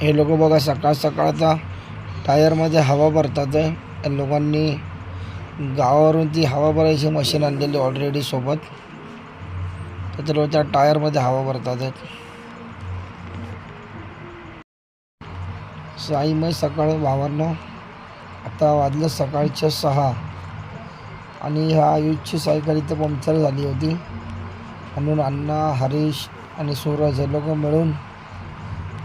हे लोक बघा सकाळ सकाळचा टायरमध्ये हवा भरतात आहे. लोकांनी गावावरून ती हवा भरायची मशीन आणलेली ऑलरेडी सोबत. तर लोक त्या टायरमध्ये हवा भरतात आहेत. साईमय सकाळ वावरणं आता वाजलं सकाळच्या सहा. आणि ह्या आयुषची सायकल इथं पंक्चर झाली होती. म्हणून अण्णा हरीश आणि सूरज हे लोक मिळून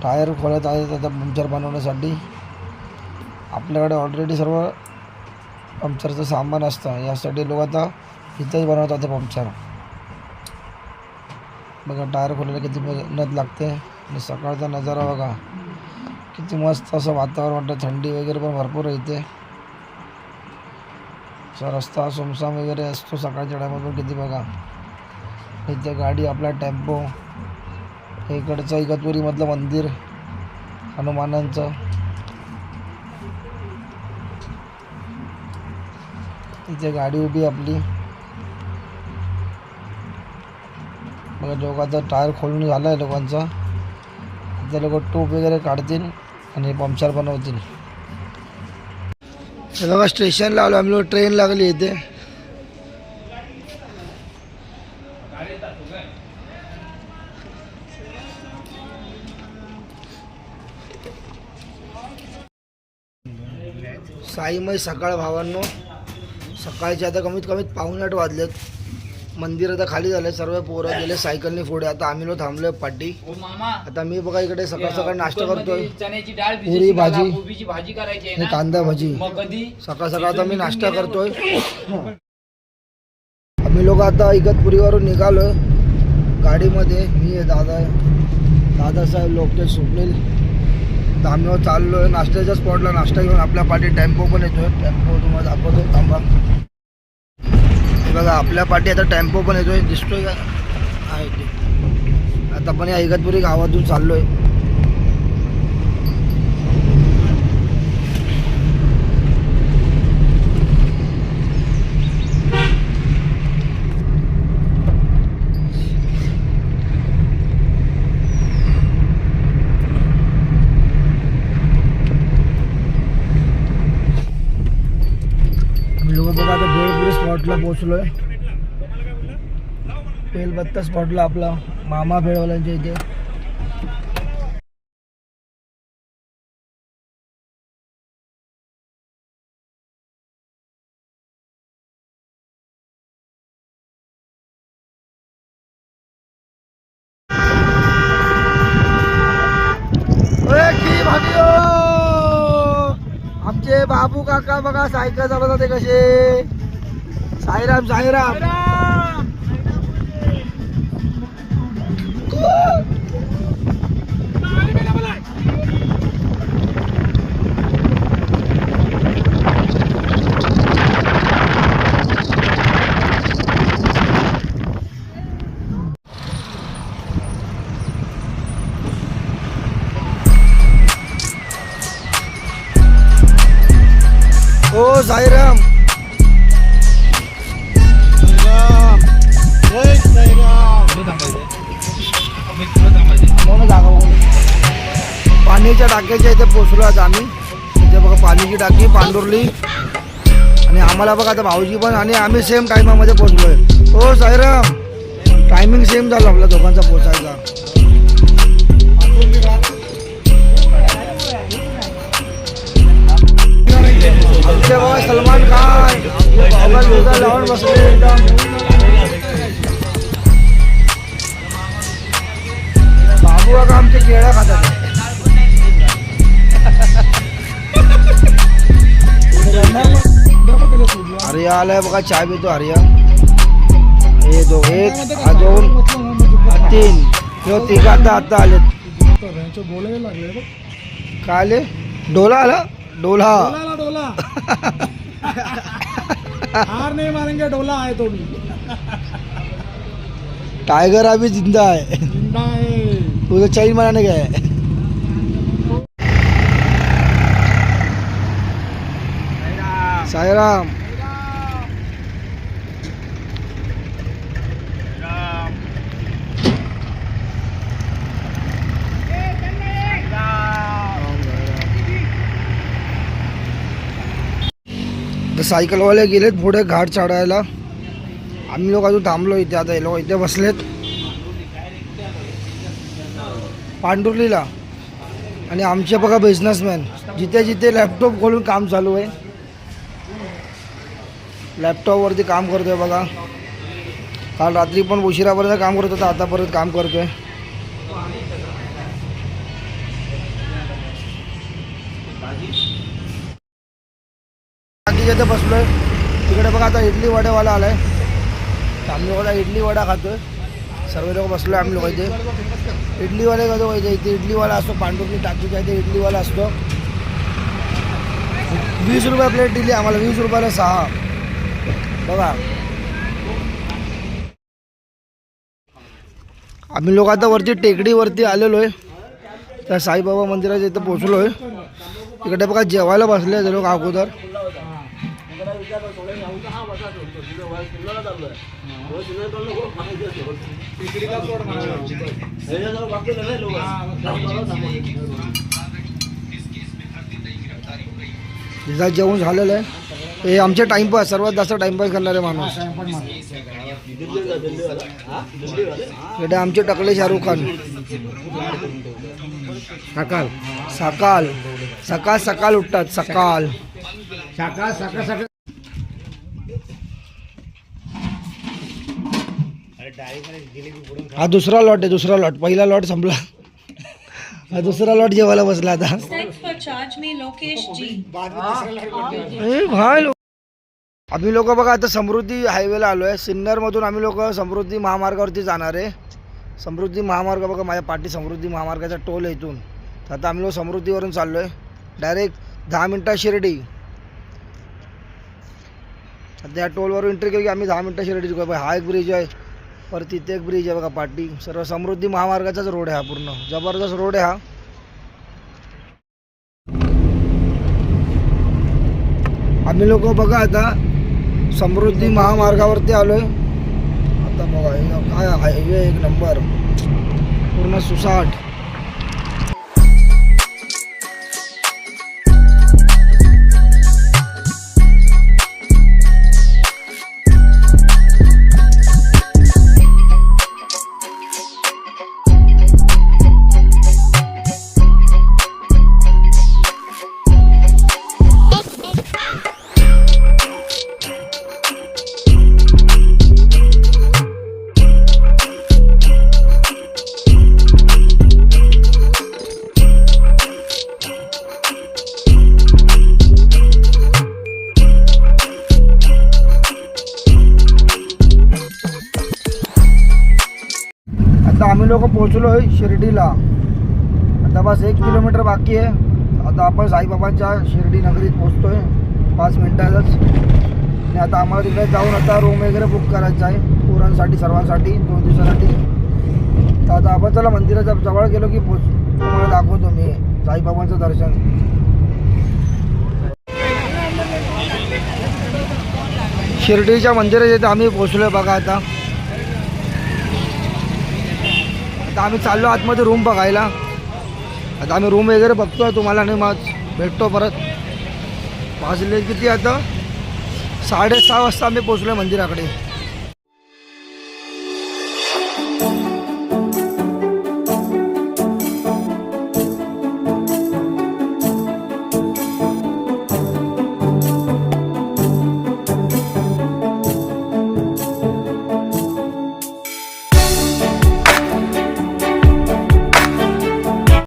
टायर खोलत आहेत आता पंक्चर बनवण्यासाठी. आपल्याकडे ऑलरेडी सर्व पंक्चरचं सामान असतं. यासाठी लोक आता इथंच बनवतात ते पंक्चर. बघा टायर खोलायला किती मेहनत लागते. आणि सकाळचा नजारा बघा. किती मस्त असं वातावरण वाटतं. थंडी वगैरे पण भरपूर येते असा रस्ता सुमसाम वगैरे असतो सकाळच्या टायमात पण किती बघा. इथे गाडी आपला टेम्पो इकडचं इगतपुरीमधलं मंदिर हनुमानांचं. इथे गाडी उभी आपली. बघा लोकांचा टायर खोलून झाला आहे लोकांचा. ते लोक टोप वगैरे काढतील आणि पंक्चर बनवतील. बघा स्टेशनला आलो आम्ही लोक ट्रेन लागली इथे. साईमय सकाळ भावांनो. सकाळचे आता कमीत कमीत पावणे आठ वाजलेत. मंदिर आता खाली झाले सर्व पोरं गेले सायकलने पुढे. आता आम्ही लोक थांबलोय पाठी आता मी बघा इकडे सकाळ सकाळ नाश्ता करतोय. पुरी, भाजी. भाजी करायची कांदा भाजी. सकाळ सकाळ आता मी नाश्ता करतोय. आम्ही लोक आता इगतपुरीवरून निघालोय. गाडीमध्ये मी दादा दादासाहेब लोकेश सुनील आम्ही चाललो आहे नाश्त्याच्या स्पॉटला नाश्ता घेऊन आपल्या पाठी टेम्पो पण येतोय. टेम्पो तुम्हाला दाखवतो थांबा. हे बघा आपल्या पाठी आता टेम्पो पण येतोय दिसतोय का? आहे ते. आता पण या इगतपुरी गावातून चाललो आहे लोक बघा आता बेळपुरी स्पॉटला पोहोचलोय बेलबत्ता स्पॉटला आपला मामा भेळवाल्यांच्या इथे आमचे बाबू काका बघा सायकल चालवतात ते कसे. साईराम साईराम. ओ साईराम. म्हणून जागा बघून. पाण्याच्या टाक्याच्या इथे पोचलो आज आम्ही. इथे बघा पाण्याची टाकी पांडुरली. आणि आम्हाला बघा आता भाऊजी पण आणि आम्ही सेम टायमामध्ये पोचलोय ओ हो, साईराम. टायमिंग सेम झाला आपल्या दोघांचा पोचायचा बाबा सलमान खान. लावून बसले बाबू काका आमचे केळ्या खातात. हरिया आलाय बघा चाय पितो हरिया. हे दो एक हा दोन तीन. ह्यो तिघ आता आता आलेत. काय आले? डोला आला? डोला. डोला डोला. हार नहीं मारेंगे डोला है तो भी टायगर अभी जिंदा है जिंदा है तुझं चैन बनाने गया है साईराम. आता सायकलवाले गेलेत पुढे घाट चढायला. आम्ही लोक अजून थांबलो इथे आता हे लोक इथे बसलेत. पांडुर्लीला. आणि आमचे बघा बिझनेसमॅन जिथे जिथे लॅपटॉप खोलून काम चालू आहे. लॅपटॉपवरती काम करतोय बघा. काल रात्री पण उशिरापर्यंत काम करत होता आता परत काम करतोय. बाकीच्या इथे आहे तिकडे बघा आता इडली वड्यावाला आलाय. आहे आम्ही लोक आता इडली वडा खातोय. सर्व लोक बसलोय आम्ही लोक इथे. इडलीवाले कधी पाहिजे इथे इडलीवाला असतो पांडुर्ली टाकीच्या इथे इडलीवाला असतो. वीस रुपये प्लेट दिली आम्हाला वीस रुपयाला सहा. बघा. आम्ही लोक आता वरती टेकडीवरती आलेलो आहे त्या साईबाबा मंदिराच्या इथं पोचलो आहे इकडे बघा जेवायला बसले ते लोक अगोदर. तिचा जेवण झालेलं आहे. हे आमचे टाइमपास सर्वात जास्त टाइमपास करणारे माणूस. इकडे आमचे टकले शाहरुख खान. सकाळ सकाळ सकाळ सकाळ उठतात. सकाळ. सकाळ सकाळ सकाळ. हा दुसरा लॉट आहे दुसरा लॉट पहिला लॉट संपला. हा दुसरा लॉट जेवायला बसला आता. आम्ही लोक बघा आता समृद्धी हायवेला आलो आहे सिन्नरमधून आम्ही लोक समृद्धी महामार्गावरती जाणार आहे. समृद्धी महामार्ग बघा माझ्या पाठी समृद्धी महामार्गाचा टोल आहे इथून. तर आता आम्ही लोक समृद्धीवरून चाललो आहे डायरेक्ट दहा मिनटात शिर्डी. आता या टोलवरून एंट्री केली की आम्ही दहा मिनटं शिर्डी चुका हा एक ब्रिज आहे. परत तिथे एक ब्रिज आहे बघा पाठी सर्व समृद्धी महामार्गाचाच रोड आहे हा पूर्ण. जबरदस्त रोड आहे हा. आम्ही लोक बघा आता समृद्धी महामार्गावरती आलोय. आता बघा काय हायवे एक नंबर पूर्ण सुसाट. आम्ही लोक पोहोचलोय शिर्डीला. आता बस एक किलोमीटर बाकी आहे. आता आपण साईबाबांच्या शिर्डी नगरीत पोहोचतोय. पाच मिनिटातच. आणि आता आम्हाला तिकडे जाऊन आता रूम वगैरे बुक करायचा आहे. पोरांसाठी सर्वांसाठी दोन दिवसासाठी. तर आता आपण चला मंदिराच्या जवळ गेलो की पोच तुम्हाला दाखवतो मी साईबाबांचं दर्शन. शिर्डीच्या मंदिरात येथे आम्ही पोचलोय बघा आता. आता आम्ही चाललो आतमध्ये रूम बघायला. आता आम्ही रूम वगैरे बघतोय तुम्हाला आणि मग भेटतो परत. वाजले किती आता? साडेसहा वाजता आम्ही पोचलो मंदिराकडे.